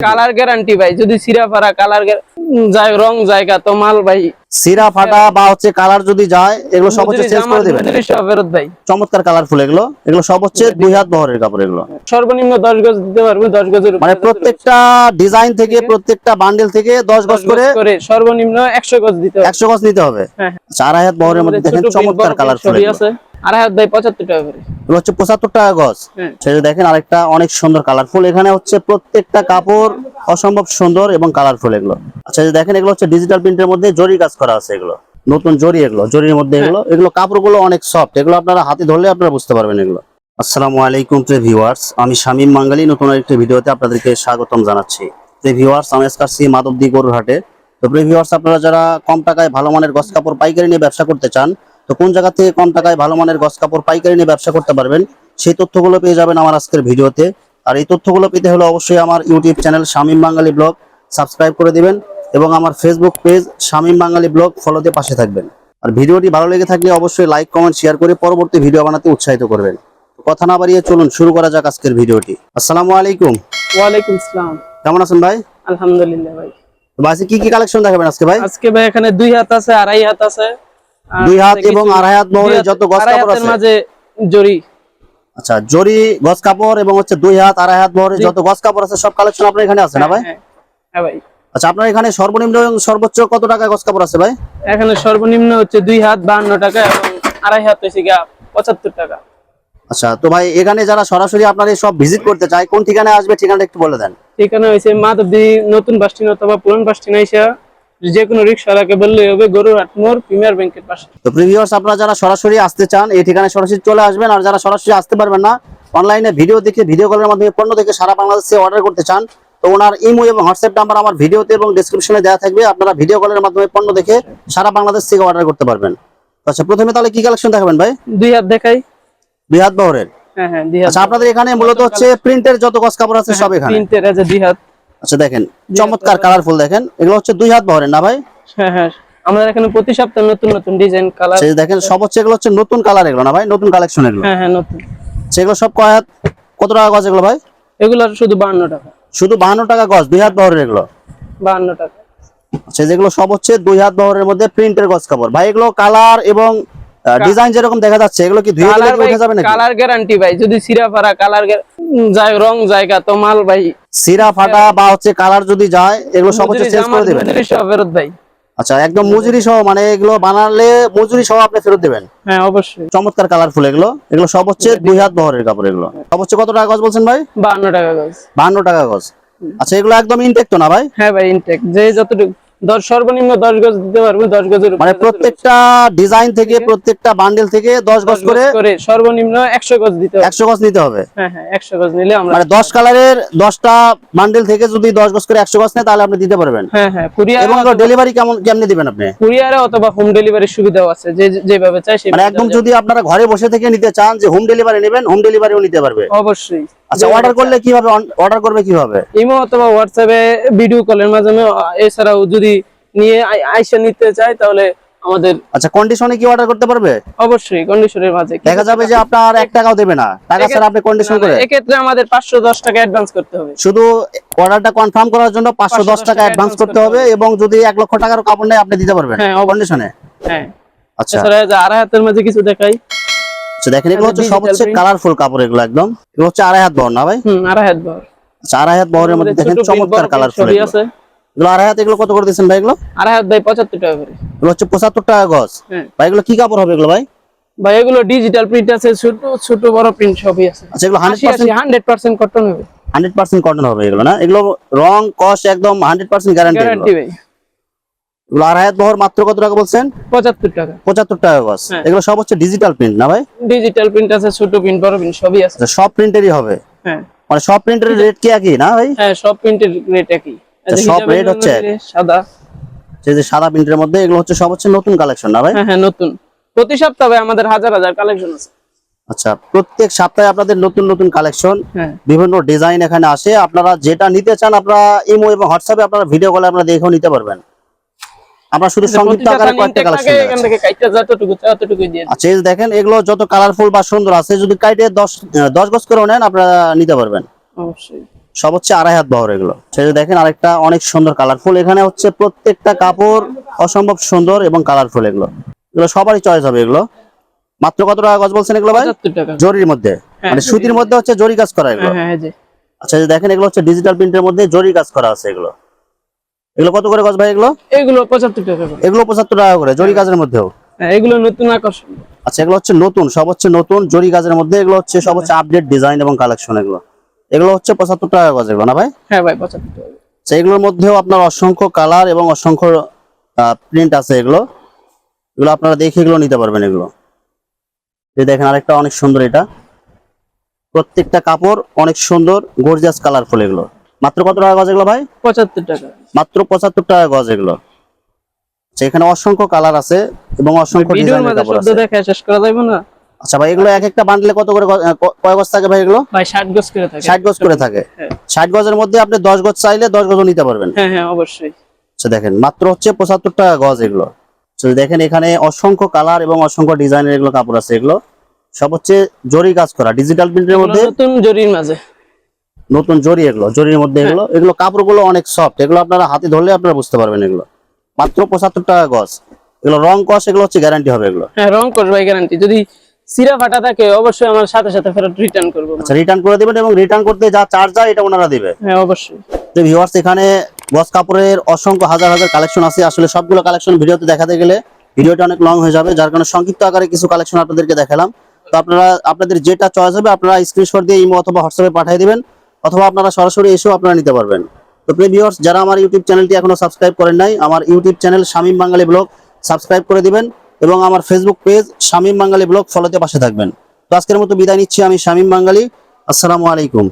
Colour guarantee ভাই যদি সিরা ফারা colour যায় রং জায়গা তো মাল ভাই। সিরা ফাটা বা হচ্ছে কালার যদি যায় এগুলো সব হচ্ছে চেঞ্জ করে দিবেন। ফেরত ভাই। চমৎকার কালারফুল এগুলো। এগুলো সব হচ্ছে দুই হাত বহরের কাপড় এগুলো। সর্বনিম্ন দশ গজ দিতে পারবে দশ গজের মানে প্রত্যেকটা ডিজাইন থেকে প্রত্যেকটা বান্ডেল থেকে দশ দশ গজ করে সর্বনিম্ন একশো গজ দিতে হবে। একশো গজ নিতে হবে। হ্যাঁ, হ্যাঁ। চার হাত বহরের মধ্যে দেখেন চমৎকার কালারফুল আছে। আড়াই হাত ভাই পঁচাত্তর টাকা করে। হচ্ছে পঁচাত্তর টাকা গজ। হ্যাঁ। সেটা দেখেন আরেকটা অনেক সুন্দর কালারফুল এখানে হচ্ছে প্রত্যেকটা কাপড় অসম্ভব সুন্দর এবং কালারফুল এগুলো। আচ্ছা দেখেন এগুলো হচ্ছে ডিজিটাল প্রিন্টের মধ্যে জরি কাজ করা আছে এগুলো। নতুন জরি এগুলো জরির মধ্যে এগুলো। এগুলো কাপড়গুলো অনেক সফট এগুলো আপনারা হাতে ধরলে আপনারা বুঝতে পারবেন এগুলো। আসসালামু আলাইকুম প্রিয় ভিউয়ার্স আমি শামীম মাঙ্গালি নতুন একটি ভিডিওতে আপনাদেরকে স্বাগতম জানাচ্ছি। প্রিয় ভিউয়ার্স আমি আজকে আসছি মাধবদী গরুর হাটে তো প্রিয় ভিউয়ার্স আপনারা যারা কম টাকায় ভালো মানের গস কাপড় পাইকারি নিয়ে ব্যবসা করতে চান তো কোন জায়গা থেকে কম টাকায় ভালো মানের গস কাপড় পাইকারি নিয়ে ব্যবসা করতে পারবেন সেই তথ্যগুলো পেয়ে যাবেন আমার আজকের ভিডিওতে। আর এই তথ্যগুলো পেতে হলে অবশ্যই আমার YouTube channel Shamim Bangali blog subscribe করে দিবেন এবং আমার Facebook page Shamim Bangali blog ফলোতে পাশে থাকবেন। আর ভিডিওটি ভালো লেগে থাকলে অবশ্যই লাইক কমেন্ট শেয়ার করে পরবর্তী ভিডিও বানাতে উৎসাহিত করবেন। কথা না বাড়িয়ে চলুন শুরু করা যাক আজকের ভিডিওটি। আসসালামু আলাইকুম। ওয়ালাইকুম আসসালাম। কেমন আছেন ভাই? আলহামদুলিল্লাহ ভাই। তো ভাই, কি কি কালেকশন দেখাবেন আজকে ভাই? আজকে ভাই এখানে দুই হাত আছে আড়াই হাত আছে। দুই হাত এবং আড়াই হাত যত আড়াই কাপড় আছে। মাঝে জরি আচ্ছা জরি গজ কাপড় এবং হচ্ছে দুই হাত আড়াই হাত বহরে যত গজ কাপড় আছে সব কালেকশন আপনার এখানে আছে না ভাই? হ্যাঁ, হ্যাঁ ভাই। আচ্ছা আপনার এখানে সর্বনিম্ন এবং সর্বোচ্চ কত টাকা গজ কাপড় আছে ভাই? এখানে সর্বনিম্ন হচ্ছে দুই হাত বাহান্ন টাকা এবং আড়াই হাত হচ্ছে গিয়া পঁচাত্তর টাকা। আচ্ছা তো ভাই এখানে যারা সরাসরি আপনার সব ভিজিট করতে চায় কোন ঠিকানায় আসবে ঠিকানাটা একটু বলে দেন। এখানে হয়েছে মাধবদী নতুন বাস স্ট্যান্ড অথবা পুরান বাস স্ট্যান্ড আইসা যে কোনো রিক্সাওয়ালাকে বললে হবে মোড় প্রিমিয়ার ব্যাংকের পাশে। তো আপনারা যারা সরাসরি আসতে চান এই ঠিকানায় সরাসরি চলে আসবেন। আর যারা সরাসরি আসতে পারবেন না অনলাইনে ভিডিও দেখে ভিডিও কলের মাধ্যমে পণ্য দেখে সারা বাংলাদেশে অর্ডার করতে চান তো ওনার ইমো এবং হোয়াটসঅ্যাপ নাম্বার আমার ভিডিওতে এবং ডেসক্রিপশনে দেওয়া থাকবে। আপনারা ভিডিও কলের মাধ্যমে পণ্য দেখে সারা বাংলাদেশ থেকে অর্ডার করতে পারবেন। আচ্ছা প্রথমে তাহলে কি কালেকশন দেখাবেন ভাই? দুই হাত দেখাই। দুই হাত বহরের। হ্যাঁ হ্যাঁ দুই হাত আচ্ছা আপনাদের এখানে মূলত হচ্ছে প্রিন্টের যত গজ কাপড় আছে সব এখানে। প্রিন্টের আছে দুই হাত। আচ্ছা দেখেন চমৎকার কালারফুল দেখেন। এগুলো হচ্ছে দুই হাত বহরের না ভাই? হ্যাঁ হ্যাঁ। আমাদের এখানে প্রতি সপ্তাহে নতুন নতুন ডিজাইন কালার সেই দেখেন সব হচ্ছে এগুলো হচ্ছে নতুন কালার এগুলো না ভাই? নতুন কালেকশন এগুলো। হ্যাঁ হ্যাঁ নতুন। সেগুলো সব কয় হাত? কত টাকা গজ এগুলো ভাই? এগুলোর শুধু বাহান্ন টাকা। শুধু বাহান্ন টাকা গজ দুই হাত বহরের এগুলো? বাহান্ন টাকা। আচ্ছা যেগুলো সব হচ্ছে দুই হাত বহরের মধ্যে প্রিন্টের গজ কাপড় ভাই এগুলো কালার এবং ডিজাইন যেরকম দেখা যাচ্ছে এগুলো কি ধুয়ে দিলে উঠে যাবে নাকি? কালার গ্যারান্টি ভাই যদি সিরা ফারা কালার যায় রং জায়গা তো মাল ভাই। সিরা ফাটা বা হচ্ছে কালার যদি যায় এগুলো সব হচ্ছে চেঞ্জ করে দিবেন সব ফেরত ভাই। আচ্ছা একদম মজুরি সহ মানে এগুলো বানালে মজুরি সহ আপনি ফেরত দিবেন? হ্যাঁ অবশ্যই। চমৎকার কালারফুল এগুলো। এগুলো সব হচ্ছে দুই হাত বহরের কাপড় এগুলো। সব হচ্ছে কত টাকা গজ বলছেন ভাই? বাহান্ন টাকা গজ। বাহান্ন টাকা গজ। আচ্ছা এগুলো একদম ইনটেক তো না ভাই? হ্যাঁ ভাই ইনটেক যে যতটুকু দশ সর্বনিম্ন দশ গজ দিতে পারবে দশ গজের মানে প্রত্যেকটা ডিজাইন থেকে প্রত্যেকটা বান্ডেল থেকে দশ গজ করে করে সর্বনিম্ন একশো গজ দিতে হবে। একশো গজ নিতে হবে। হ্যাঁ হ্যাঁ একশো গজ নিলে আমরা মানে দশ কালারের দশটা বান্ডেল থেকে যদি দশ গজ করে একশো গজ নেয় তাহলে আপনি দিতে পারবেন। হ্যাঁ হ্যাঁ কুরিয়ার এবং ডেলিভারি কেমন কেমনে দিবেন আপনি? কুরিয়ারে অথবা হোম ডেলিভারির সুবিধাও আছে যে যেভাবে চাই মানে একদম যদি আপনারা ঘরে বসে থেকে নিতে চান যে হোম ডেলিভারি নেবেন হোম ডেলিভারিও নিতে পারবে। অবশ্যই। আচ্ছা অর্ডার করলে কীভাবে অর্ডার করবে কীভাবে? ইমো অথবা হোয়াটসঅ্যাপে ভিডিও কলের মাধ্যমে এছাড়াও যদি নিয়ে আই- আইসা নিতে চাই তাহলে আমাদের আচ্ছা কন্ডিশনে কি অর্ডার করতে পারবে? অবশ্যই কন্ডিশনের মাঝে। দেখা যাবে যে আপনার এক টাকাও দেবে না। টাকা ছাড়া আপনি কন্ডিশন করে এক্ষেত্রে আমাদের পাঁচশো দশ টাকা অ্যাডভান্স করতে হবে। শুধু অর্ডারটা কনফার্ম করার জন্য পাঁচশো দশ টাকা অ্যাডভান্স করতে হবে এবং যদি এক লক্ষ টাকার কাপড় নেয় আপনি দিতে পারবেন হ্যাঁ, কন্ডিশনে হ্যাঁ। আচ্ছা। যে আড়াই হাতের মাঝে কিছু দেখাই। আচ্ছা দেখেন এগুলো হচ্ছে সব হচ্ছে কালারফুল কাপড় এগুলো একদম। এগুলো হচ্ছে আড়াই হাত বহর না ভাই? হুম আড়াই হাত বহর আচ্ছা আড়াই হাত বহরের মধ্যে দেখেন চমৎকার কালারফুল আছে। এগুলো আড়াই হাত এগুলো কত করে দিচ্ছেন ভাই এগুলো? আড়াই হাত ভাই পঁচাত্তর টাকা করে। এগুলো হচ্ছে পঁচাত্তর টাকা গজ। হ্যাঁ। ভাই এগুলো কি কাপড় হবে এগুলো ভাই? ভাই এগুলো ডিজিটাল প্রিন্ট আছে ছোট ছোট বড় প্রিন্ট সবই আছে। আচ্ছা এগুলো কটন হবে। কটন এগুলো না? এগুলো রং কস একদম হান্ড্রেড পার্সেন্ট গ্যারান্টি গ্যারান্টি ভাই। এগুলো বহর মাত্র কত টাকা বলছেন? পঁচাত্তর টাকা। হ্যাঁ। এগুলো সব হচ্ছে ডিজিটাল প্রিন্ট না ভাই? ডিজিটাল প্রিন্ট আছে ছোট প্রিন্ট বড় প্রিন্ট সবই আছে। আচ্ছা সব প্রিন্টেরই হবে? হ্যাঁ। মানে সব প্রিন্টের রেট কি একই না ভাই? হ্যাঁ সব প্রিন্টের রেট একই। আচ্ছা, সব হিজাবের হচ্ছে সাদা। সেই যে সাদা প্রিন্টের মধ্যে এগুলো হচ্ছে সব হচ্ছে নতুন কালেকশন না ভাই? হ্যাঁ হ্যাঁ নতুন। প্রতি সপ্তাহে আমাদের হাজার হাজার কালেকশন আছে। আচ্ছা প্রত্যেক সপ্তাহে আপনাদের নতুন নতুন কালেকশন বিভিন্ন ডিজাইন এখানে আসে। আপনারা যেটা নিতে চান আপনারা ইমো এবং হোয়াটসঅ্যাপে আপনারা ভিডিও কলে আপনারা দেখেও নিতে পারবেন। আমরা শুধু সংক্ষিপ্ত আকারে কয়েকটা কালেকশন এখান থেকে কাইটটা যতটুকু চাই ততটুকুই দিয়ে আচ্ছা এই দেখেন এগুলো যত কালারফুল বা সুন্দর আছে যদি কাইটে দশ আহ, দশ গজ করেও নেন আপনারা নিতে পারবেন। অবশ্যই। সব হচ্ছে আড়াই হাত বহর এগুলো। সেটা দেখেন আরেকটা অনেক সুন্দর কালারফুল এখানে হচ্ছে প্রত্যেকটা কাপড় অসম্ভব সুন্দর এবং কালারফুল এগুলো। এগুলো সবারই চয়েস হবে এগুলো। মাত্র কত টাকা গজ বলছেন এগুলো ভাই? জরির মধ্যে। হ্যাঁ, মানে সুতির মধ্যে। হচ্ছে জরি কাজ করা এগুলো। হ্যাঁ হ্যাঁ আচ্ছা দেখেন এগুলো হচ্ছে ডিজিটাল প্রিন্টের মধ্যে জরি কাজ করা আছে এগুলো। এগুলো কত করে গজ ভাই এগুলো? এগুলো পঁচাত্তর টাকা করে। এগুলো পঁচাত্তর টাকা করে জরি কাজের মধ্যেও? হ্যাঁ এগুলো নতুন আকর্ষণ। আচ্ছা এগুলো হচ্ছে নতুন সব হচ্ছে নতুন জরি কাজের মধ্যে এগুলো হচ্ছে সব হচ্ছে আপডেট ডিজাইন এবং কালেকশন এগুলো। এগুলো হচ্ছে পঁচাত্তর টাকা গজ এগুলো না ভাই? হ্যাঁ ভাই পঁচাত্তর টাকা আচ্ছা এগুলোর মধ্যেও আপনার অসংখ্য কালার এবং অসংখ্য প্রিন্ট আছে এগুলো। এগুলো আপনারা দেখে এগুলো নিতে পারবেন এগুলো। এই দেখেন আরেকটা অনেক সুন্দর এটা। প্রত্যেকটা কাপড় অনেক সুন্দর গর্জিয়াস কালারফুল এগুলো। মাত্র কত টাকা গজ এগুলো ভাই? পঁচাত্তর টাকা। মাত্র পঁচাত্তর টাকা গজ এগুলো। আচ্ছা, এখানে অসংখ্য কালার আছে এবং অসংখ্য ডিজাইনের কাপড় আছে। দেখে শেষ করা যাবে না। আচ্ছা ভাই এগুলো এক একটা বান্ডলে কত করে কয় গজ থাকে ভাই এগুলো? ভাই ষাট গজ করে থাকে। ষাট গজ করে থাকে। হ্যাঁ। ষাট গজের মধ্যে আপনি দশ গজ চাইলে দশ গজও নিতে পারবেন। হ্যাঁ হ্যাঁ অবশ্যই। আচ্ছা দেখেন মাত্র হচ্ছে পঁচাত্তর টাকা গজ এগুলো। তো দেখেন এখানে অসংখ্য কালার এবং অসংখ্য ডিজাইনের এগুলো কাপড় আছে এগুলো। সব হচ্ছে জরি কাজ করা ডিজিটাল প্রিন্টের মধ্যে। নতুন জরির মাঝে। নতুন জরি এগুলো জরির মধ্যে এগুলো এগুলো কাপড়গুলো অনেক সফট এগুলো আপনারা হাতে ধরলে আপনারা বুঝতে পারবেন এগুলো। মাত্র পঁচাত্তর টাকা গজ। এগুলো রং কস এগুলো হচ্ছে গ্যারান্টি হবে এগুলো। হ্যাঁ রং করব ভাই গ্যারান্টি যদি সিরা ফাটা থাকে অবশ্যই আমার সাথে সাথে ফেরত রিটার্ন করব। আচ্ছা রিটার্ন করে দেবেন এবং রিটার্ন করতে যা চার্জ যায় এটা ওনারা দিবে। হ্যাঁ অবশ্যই। তো ভিউয়ার্স এখানে গজ কাপড়ের অসংখ্য হাজার হাজার কালেকশন আছে। আসলে সবগুলো কালেকশন ভিডিওতে দেখাতে গেলে ভিডিওটা অনেক লং হয়ে যাবে যার কারণে সংক্ষিপ্ত আকারে কিছু কালেকশন আপনাদেরকে দেখালাম। তো আপনারা আপনাদের যেটা চয়েস হবে আপনারা স্ক্রিনশট দিয়ে ইমো অথবা হোয়াটসঅ্যাপে পাঠিয়ে দিবেন। অথবা আপনারা সরাসরি এসেও আপনারা নিতে পারবেন। তো প্রিয় ভিউয়ার্স যারা আমার ইউটিউব চ্যানেলটি এখনও সাবস্ক্রাইব করেন নাই, আমার YouTube channel Shamim Bangali blog subscribe করে দিবেন এবং আমার Facebook page Shamim Bangali blog ফলোতে পাশে থাকবেন। তো আজকের মতো বিদায় নিচ্ছি আমি শামীম বাঙালি। আসসালামু আলাইকুম।